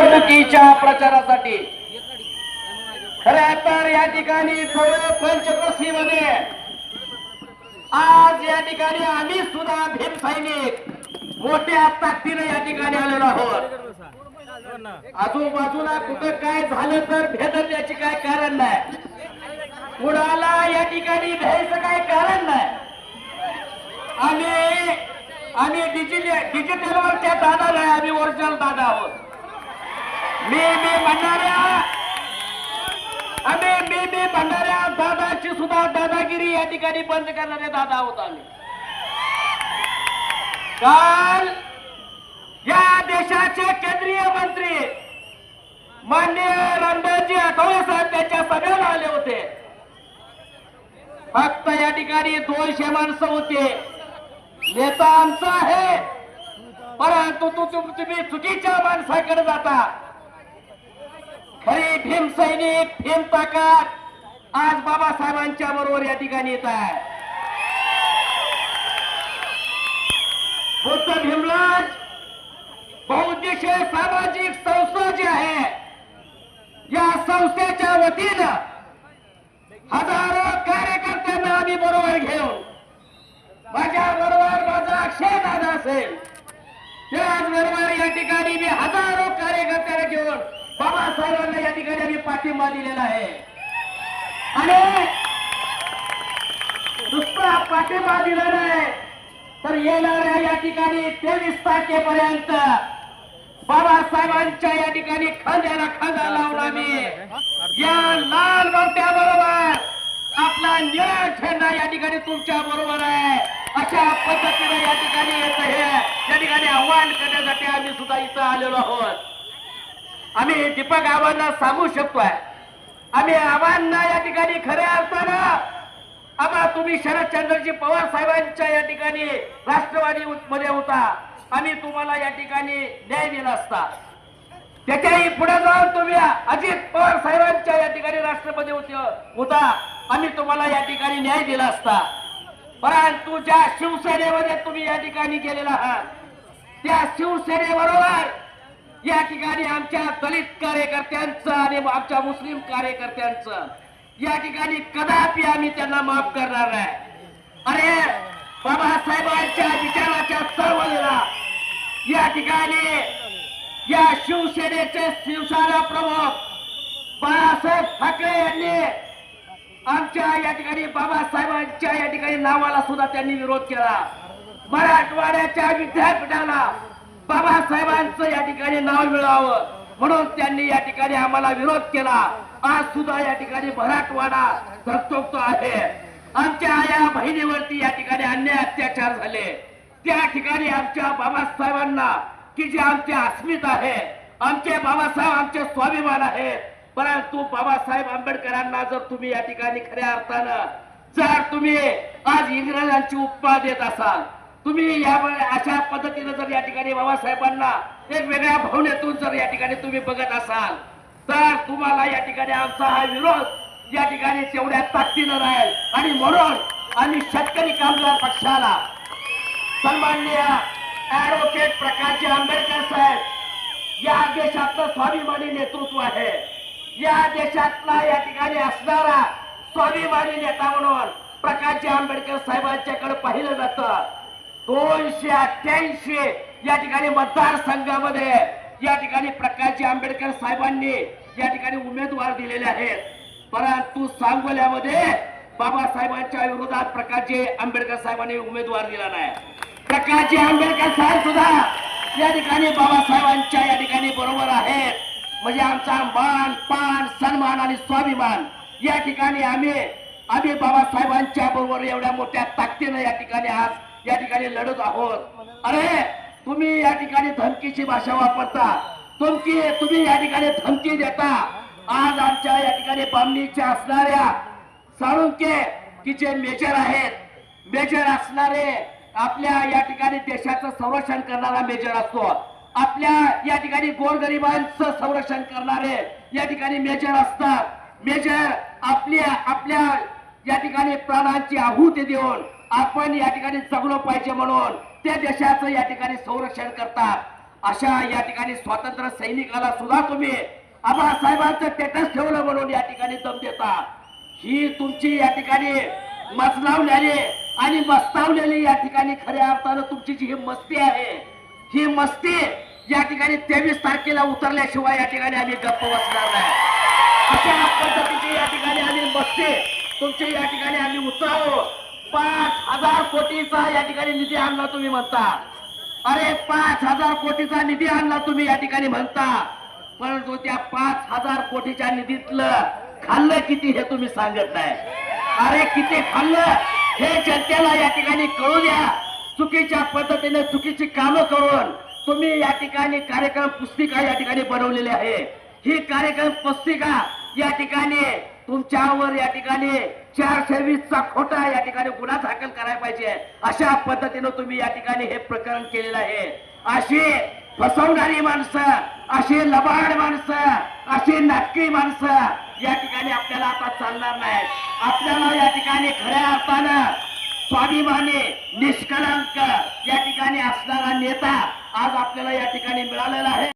निवडणुकीच्या प्रचारासाठी. खऱ्या तर या ठिकाणी सर्व आज या ठिकाणी आम्ही सुद्धा भीम सैनिक मोठ्या ताकदीने या ठिकाणी आलेलो आहोत. आजूबाजूला कुठं काय झालं तर भेदण्याचे काय कारण नाही. कुणाला या ठिकाणी भ्यायचं काय कारण नाही. आम्ही आम्ही डिजिटल डिजिटलवरच्या दादा नाही आम्ही ओरिजिनल दादा आहोत. मी मी म्हणणाऱ्या आम्ही मी मी म्हणणाऱ्या दादाची सुद्धा दादागिरी या ठिकाणी बंद करणारे दादा आहोत आम्ही. काल या देशाचे केंद्रीय मंत्री माननीय रामदासजी आठवले साहेब त्यांच्या सभेला आले होते. फक्त या ठिकाणी दोनशे माणसं होते. नेता आमचा आहे परंतु तू- तुम्ही चुकीच्या माणसाकडे जाता. खरी भीम सैनिक भीम ताकद आज बाबासाहेबांच्या बरोबर या ठिकाणी येत आहे. बुद्ध भीमराज बहुउद्देशीय सामाजिक संस्था जी आहे या संस्थेच्या वतीनं हजारो कार्यकर्त्यांना आम्ही बरोबर घेऊन माझ्या बरोबर माझा अक्षय दादा असेल त्याचबरोबर या ठिकाणी मी हजारो कार्यकर्त्यांना घेऊन बाबासाहेबांना या ठिकाणी आम्ही पाठिंबा दिलेला आहे. आणि नुसता पाठिंबा दिला नाही तर येणाऱ्या या ठिकाणी तेवीस तारखेपर्यंत बाबासाहेबांच्या या ठिकाणी खांद्याला खांदा लावून आम्ही या लाल मोठ्या बरोबर आपला निळा झेंडा या ठिकाणी तुमच्या बरोबर आहे. अशा पद्धतीने या ठिकाणी येत हे या ठिकाणी आव्हान करण्यासाठी आम्ही सुद्धा इथं आलेलो आहोत. आम्ही दीपक आव्हानांना सांगू शकतोय. आम्ही आव्हानांना या ठिकाणी खऱ्या अर्थानं आम्हा तुम्ही शरदचंद्रजी पवार साहेबांच्या या ठिकाणी राष्ट्रवादी मध्ये होता. आम्ही तुम्हाला या ठिकाणी न्याय दिला असता. त्याच्याही पुढे जाऊन तुम्ही अजित पवार साहेबांच्या या ठिकाणी राष्ट्रपती होते होता. आम्ही तुम्हाला या ठिकाणी न्याय दिला असता. परंतु ज्या शिवसेनेमध्ये तुम्ही या ठिकाणी गेलेला आहात त्या शिवसेनेबरोबर या ठिकाणी आमच्या दलित कार्यकर्त्यांचं आणि आमच्या मुस्लिम कार्यकर्त्यांचं या ठिकाणी कदापि आम्ही त्यांना माफ करणार नाही. अरे बाबासाहेबांच्या विचाराच्या चळवळीला या ठिकाणी या शिवसेनेचे शिवसेना प्रमुख बाळासाहेब ठाकरे यांनी आमच्या या ठिकाणी बाबासाहेबांच्या या ठिकाणी नावाला सुद्धा त्यांनी विरोध केला. मराठवाड्याच्या विद्यापीठाला बाबासाहेबांचं या ठिकाणी नाव मिळावं. म्हणून त्यांनी या ठिकाणी आम्हाला विरोध केला. आज सुद्धा या ठिकाणी मराठवाडा धगधगतो आहे. आमच्या या बहिणीवरती या ठिकाणी अन्याय अत्याचार झाले. त्या ठिकाणी आमच्या बाबासाहेबांना की जे आमचे अस्मित आहे आमचे बाबासाहेब आमचे स्वाभिमान आहे परंतु बाबासाहेब आंबेडकरांना जर तुम्ही या ठिकाणी खऱ्या अर्थानं जर तुम्ही आज इंग्रजांची उपमा देत असाल तुम्ही या अशा पद्धतीनं जर या ठिकाणी बाबासाहेबांना एक वेगळ्या भावनेतून जर या ठिकाणी तुम्ही बघत असाल तर तुम्हाला या ठिकाणी आमचा हा विरोध या ठिकाणी तेवढ्या ताकदीनं राहील. आणि म्हणून आम्ही शेतकरी कामगार पक्षाला सन्माननीय ऍडव्होकेट प्रकाशजी आंबेडकर साहेब या देशातलं स्वाभिमानी नेतृत्व आहे. या देशातला या ठिकाणी असणारा स्वाभिमानी नेता म्हणून प्रकाशजी आंबेडकर साहेबांच्याकडे पाहिलं जातं. दोनशे अठ्ठ्याऐंशी या ठिकाणी मतदारसंघामध्ये या ठिकाणी प्रकाशजी आंबेडकर साहेबांनी या ठिकाणी उमेदवार दिलेले आहेत. परंतु सांगोल्यामध्ये बाबासाहेबांच्या विरोधात प्रकाशजी आंबेडकर साहेबांनी उमेदवार दिला नाही. प्रकाशजी आंबेडकर साहेब सुद्धा या ठिकाणी बाबासाहेबांच्या या ठिकाणी बरोबर आहेत. म्हणजे आमचा मान पान सन्मान आणि स्वाभिमान या ठिकाणी आम्ही आम्ही बाबासाहेबांच्या बरोबर एवढ्या मोठ्या ताकदीनं या ठिकाणी आज या ठिकाणी लढत आहोत. अरे तुम्ही या ठिकाणी धमकीची भाषा वापरता. तुमची तुम्ही या ठिकाणी धमकी देता. आज आमच्या या ठिकाणी बामणीच्या असणाऱ्या साळुंके की जे मेजर आहेत. मेजर असणारे आपल्या या ठिकाणी देशाचं संरक्षण करणारा मेजर असतो. आपल्या या ठिकाणी गोरगरिबांचं संरक्षण करणारे या ठिकाणी मेजर असतात. मेजर आपल्या आपल्या या ठिकाणी प्राणांची आहुती देऊन आपण या ठिकाणी जगलो पाहिजे म्हणून त्या देशाचं या ठिकाणी संरक्षण करतात अशा या ठिकाणी स्वातंत्र्य सैनिकाला सुद्धा तुम्ही आबासाहेबांचं टेटस ठेवलं म्हणून या ठिकाणी दम देता ही तुमची या ठिकाणी मजलावलेली आणि मस्तावलेली या ठिकाणी खऱ्या अर्थानं तुमची जी ही मस्ती आहे ही मस्ती या ठिकाणी तेवीस तारखेला उतरल्याशिवाय या ठिकाणी आम्ही गप्प बसणार नाही अशा पद्धतीची या ठिकाणी आम्ही मस्ती तुमची या ठिकाणी आम्ही उतरावं पाच हजार कोटीचा या ठिकाणी निधी आणला तुम्ही म्हणता. अरे पाच हजार कोटीचा निधी आणला तुम्ही या ठिकाणी म्हणता. परंतु त्या पाच हजार कोटीच्या निधीतलं खाल्लं किती हे तुम्ही सांगत नाही. अरे किती खाल्लं हे जनतेला या ठिकाणी कळू द्या. चुकीच्या पद्धतीने चुकीची कामं करून तुम्ही या ठिकाणी कार्यक्रम पुस्तिका या ठिकाणी बनवलेली आहे. ही कार्यक्रम पुस्तिका या ठिकाणी तुमच्यावर या ठिकाणी चारशे वीसचा खोटा या ठिकाणी गुन्हा दाखल करायला पाहिजे. अशा पद्धतीनं तुम्ही या ठिकाणी हे प्रकरण केलेलं आहे. अशी फसवणारी माणसं अशी लबाड माणसं अशी नाटकी माणसं या ठिकाणी आपल्याला आता चालणार नाही आपल्याला या ठिकाणी खऱ्या अर्थानं स्वाभिमानी निष्कलंक या ठिकाणी असणारा नेता आज आपल्याला या ठिकाणी मिळालेला आहे.